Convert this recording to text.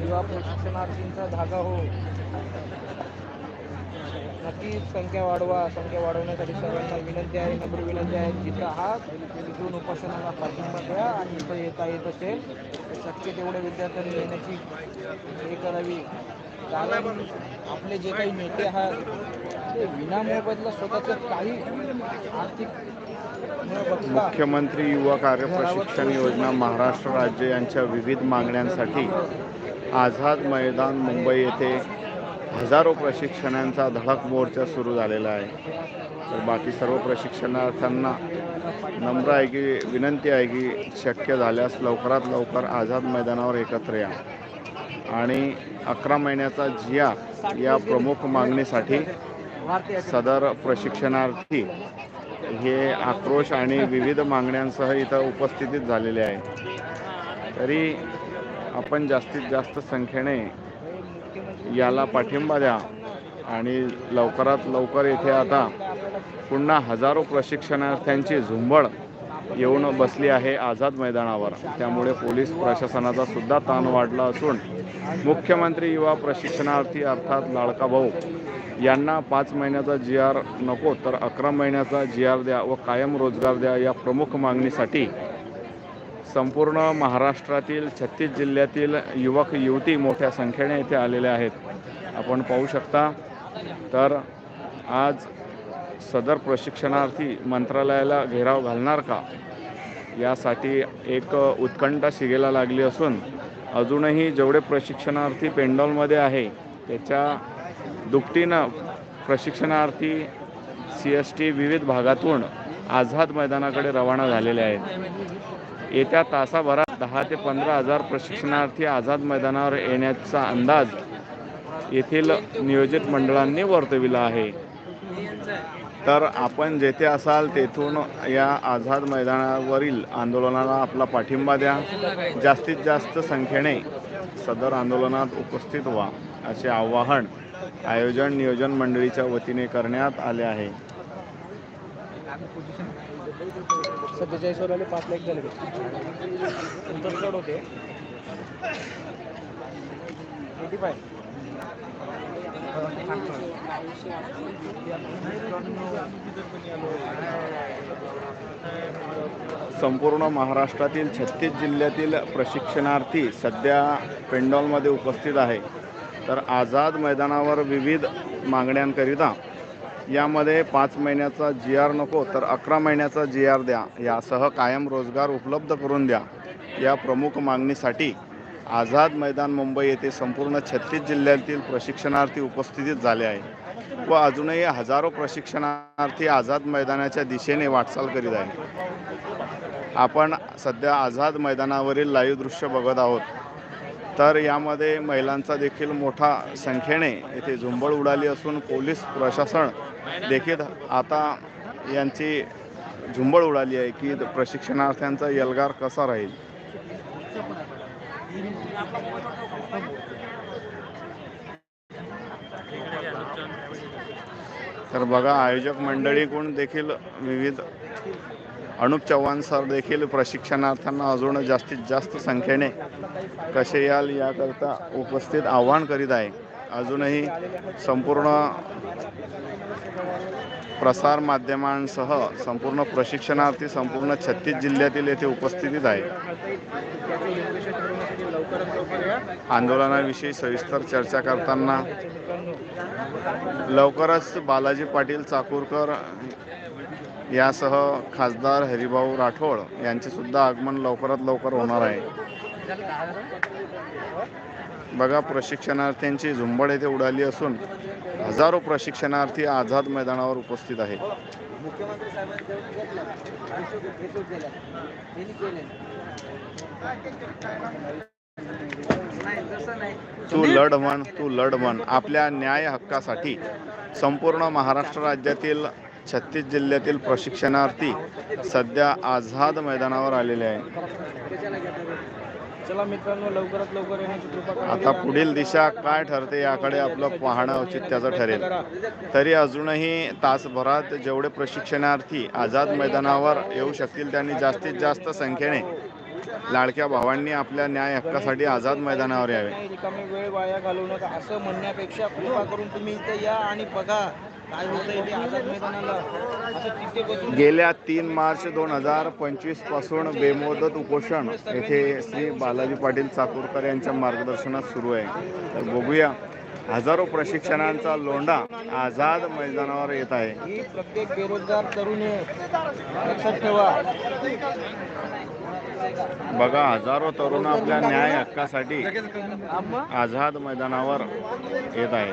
युवा प्रशिक्षणार्थींचा धागा हो. नक्कीच संख्या वाढवा संख्या वाढवण्यासाठी सर्वांना विनंती आहे नम्र विनंती आहे. जिथं आहात तिथून उपासनाला पाठिंबा द्या आणि इथं येता येत असेल तर शक्य तेवढ्या विद्यार्थ्यांनी येण्याची हे करावी. कारण आपले जे काही नेते आहात ते विनामोबदला स्वतःचं काही आर्थिक मुख्यमंत्री युवा कार्य प्रशिक्षण योजना महाराष्ट्र राज्य यांच्या विविध मागण्यांसाठी आझाद मैदान मुंबई येथे हजारो प्रशिक्षणांचा धडक मोर्चा सुरू झालेला आहे. तर बाकी सर्व प्रशिक्षणार्थ्यांना नम्र आहे की विनंती आहे की शक्य झाल्यास लवकरात लवकर आझाद मैदानावर एकत्र या. आणि अकरा महिन्याचा जिया या प्रमुख मागणीसाठी सदर प्रशिक्षणार्थी हे आक्रोश आणि विविध मागण्यांसह इथं उपस्थितीत झालेले आहे. तरी आपण जास्तीत जास्त संख्येने याला पाठिंबा द्या. आणि लवकरात लवकर येथे आता पुन्हा हजारो प्रशिक्षणार्थ्यांची झुंबड येऊन बसली आहे आझाद मैदानावर. त्यामुळे पोलीस प्रशासनाचा सुद्धा ताण वाढला असून मुख्यमंत्री युवा प्रशिक्षणार्थी अर्थात लाडका भाऊ यांना पाच महिन्याचा जी आर नको तर अकरा महिन्याचा जी आर द्या व कायम रोजगार द्या या प्रमुख मागणीसाठी संपूर्ण महाराष्ट्रातील छत्तीस जिल्ह्यातील युवक युवती मोठ्या संख्येने येथे आलेले आहेत. आपण पाहू शकता तर आज सदर प्रशिक्षणार्थी मंत्रालयाला घेराव घालणार का? यासाठी एक उत्कंठा शिगेला लागली असून अजूनही जेवढे प्रशिक्षणार्थी पेंडॉलमध्ये आहे त्याच्या दुपटीनं प्रशिक्षणार्थी सी एस टी विविध भागातून आझाद मैदानाकडे रवाना झालेले आहेत. येत्या तासाभरात दहा ते पंधरा हजार प्रशिक्षणार्थी आझाद मैदानावर येण्याचा अंदाज येथील नियोजित मंडळांनी वर्तविला आहे. तर आपण जेथे असाल तेथून या आझाद मैदानावरील आंदोलनाला आपला पाठिंबा द्या. जास्तीत जास्त संख्येने सदर आंदोलनात उपस्थित व्हा असे आवाहन आयोजन नियोजन मंडळीच्या वतीने करण्यात आले आहे. सत्तेचाळीस वर आले पाच लाख झाले. नंतर चढ होते. एटी फाय संपूर्ण महाराष्ट्रातील छत्तीस जिल्ह्यातील प्रशिक्षणार्थी सध्या पेंडॉलमध्ये उपस्थित आहे. तर आझाद मैदानावर विविध मागण्यांकरिता यामध्ये पाच महिन्याचा जी आर नको तर अकरा महिन्याचा जी आर द्या. यासह कायम रोजगार उपलब्ध करून द्या. या प्रमुख मागणीसाठी आझाद मैदान मुंबई येथे संपूर्ण छत्तीस जिल्ह्यातील प्रशिक्षणार्थी उपस्थितीत झाले आहे व अजूनही हजारो प्रशिक्षणार्थी आझाद मैदानाच्या दिशेने वाटचाल करीत आहे आपण सध्या आझाद मैदानावरील लाईव्ह दृश्य बघत आहोत. तर यामध्ये महिलांचा देखील मोठा संख्येने येथे झुंबड उडाली असून पोलीस प्रशासन देखील आता यांची झुंबड उडाली आहे की प्रशिक्षणार्थ्यांचा यलगार कसा राहील? तर बघा आयोजक मंडळीकडून देखील विविध अनुप चव्हाण सर देखील प्रशिक्षणार्थ्यांना अजून जास्तीत जास्त संख्येने कसे याल याकरता उपस्थित आव्हान करीत आहे. अजूनही संपूर्ण प्रसार माध्यमांसह संपूर्ण प्रशिक्षणार्थी संपूर्ण छत्तीस जिल्ह्यातील येथे उपस्थितीत आहे. आंदोलनाविषयी सविस्तर चर्चा करताना लवकरच बालाजी पाटील चाकूरकर यासह खासदार हरिभाऊ राठोड यांचे सुद्धा आगमन लवकरात लवकर होणार आहे. बघा प्रशिक्षणार्थ्यांची झुंबड येथे उडाली असून हजारो प्रशिक्षणार्थी आझाद मैदानावर उपस्थित आहेत. तू लढ म्हण तू लढ म्हण. आपल्या न्याय हक्कासाठी संपूर्ण महाराष्ट्र राज्यातील छत्तीस जिल्ह्यातील प्रशिक्षणार्थी सध्या आझाद मैदानावर आलेले आहे आता पुढील दिशा काय ठरते याकडे आपलं पाहणं औचित्याचं ठरेल. तरी अजूनही तासभरात जेवढे प्रशिक्षणार्थी आझाद मैदानावर येऊ शकतील त्यांनी जास्तीत जास्त संख्येने लाडक्या भावांनी आपल्या न्याय हक्कासाठी आझाद मैदानावर यावे. रिकामे वेळ वाया घालवू नका. असं म्हणण्यापेक्षा कृपा करून तुम्ही इथे या आणि बघा. गेल्या तीन मार्च दोन हजार पंचवीसपासून बेमुदत उपोषण येथे श्री बालाजी पाटील चाकूरकर यांच्या मार्गदर्शनात सुरू आहे. तर बघूया हजारो प्रशिक्षणांचा लोंढा आझाद मैदानावर येत आहे. प्रत्येक बेरोजगार लक्षात ठेवा. बघा हजारो तरुण आपल्या न्याय हक्कासाठी आझाद मैदानावर येत आहे.